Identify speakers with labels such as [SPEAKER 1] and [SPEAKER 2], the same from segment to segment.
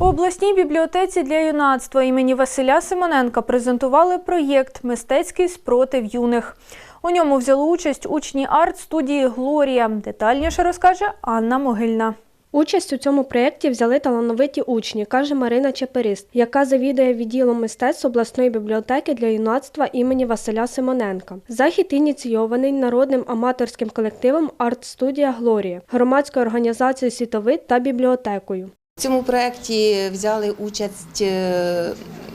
[SPEAKER 1] У обласній бібліотеці для юнацтва імені Василя Симоненка презентували проєкт Мистецький спротив юних. У ньому взяли участь учні арт-студії Глорія. Детальніше розкаже Анна Могильна.
[SPEAKER 2] Участь у цьому проєкті взяли талановиті учні, каже Марина Чеперист, яка завідує відділом мистецтв обласної бібліотеки для юнацтва імені Василя Симоненка. Захід ініційований народним аматорським колективом Арт-студія Глорія, громадською організацією Світовид та бібліотекою.
[SPEAKER 3] В цьому проєкті взяли участь е,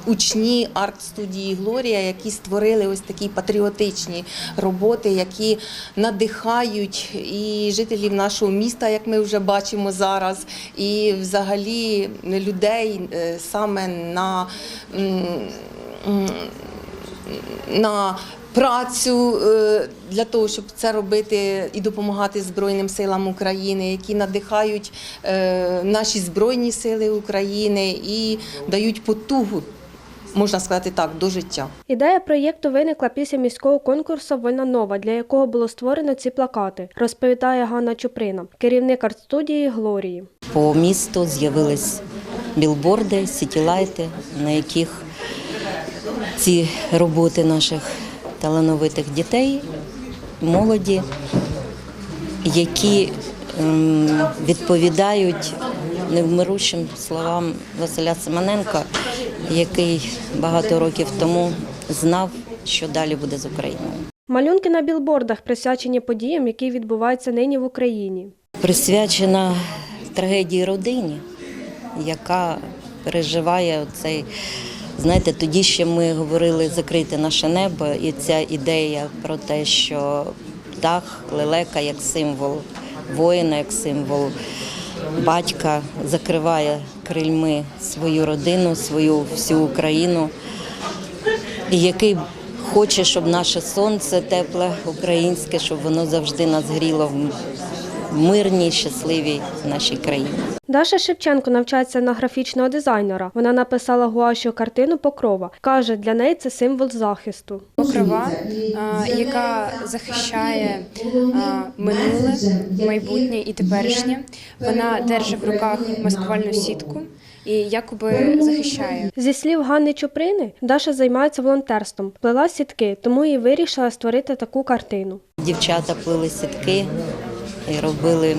[SPEAKER 3] учні арт-студії Глорія, які створили ось такі патріотичні роботи, які надихають і жителів нашого міста, як ми вже бачимо зараз, і взагалі людей е, саме на на працю е, для того, щоб це робити і допомагати Збройним силам України, які надихають е, наші Збройні сили України і дають потугу, можна сказати так, до життя.
[SPEAKER 2] Ідея проєкту виникла після міського конкурсу Вольна нова, для якого було створено ці плакати, розповідає Ганна Чуприна, керівник арт-студії Глорії.
[SPEAKER 4] По місту з'явились білборди, сітілайти, на яких ці роботи наших талановитих дітей, молоді, які ем, відповідають невмирущим словам Василя Симоненка, який багато років тому знав, що далі буде з Україною.
[SPEAKER 2] Малюнки на білбордах присвячені подіям, які відбуваються нині в Україні.
[SPEAKER 4] присвячена трагедії родині, яка переживає цей. Знаєте, тоді ще ми говорили закрити наше небо, і ця ідея про те, що птах, лелека як символ воїна, як символ батька, закриває крильми свою родину, свою всю Україну, і який хоче, щоб наше сонце тепле українське, щоб воно завжди нас гріло мирній, щасливій нашій країні.
[SPEAKER 2] Даша Шевченко навчається на графічного дизайнера. Вона написала гуашю картину Покрова. Каже, для неї це символ захисту.
[SPEAKER 5] покрова, яка захищає минуле, майбутнє і теперішнє. Вона держить в руках маскувальну сітку і якоби захищає.
[SPEAKER 2] Зі слів Ганни Чуприни, Даша займається волонтерством, плела сітки, тому і вирішила створити таку картину.
[SPEAKER 4] Дівчата плели сітки робили,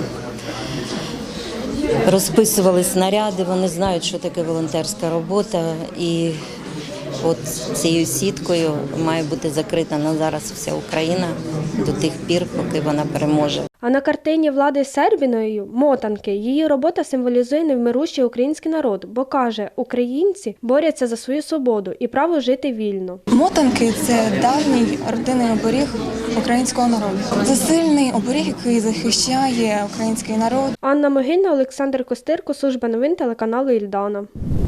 [SPEAKER 4] розписували снаряди. Вони знають, що таке волонтерська робота. І от цією сіткою має бути закрита на зараз вся Україна до тих пір, поки вона переможе.
[SPEAKER 2] А на картині влади Сербіною мотанки її робота символізує невмирущий український народ, бо каже, українці борються за свою свободу і право жити вільно.
[SPEAKER 6] Мотанки це давній родинний оберіг українського народу. Це сильний оберіг, який захищає український народ.
[SPEAKER 2] Анна Могильна, Олександр Костирко, служба новин телеканалу Ільдана.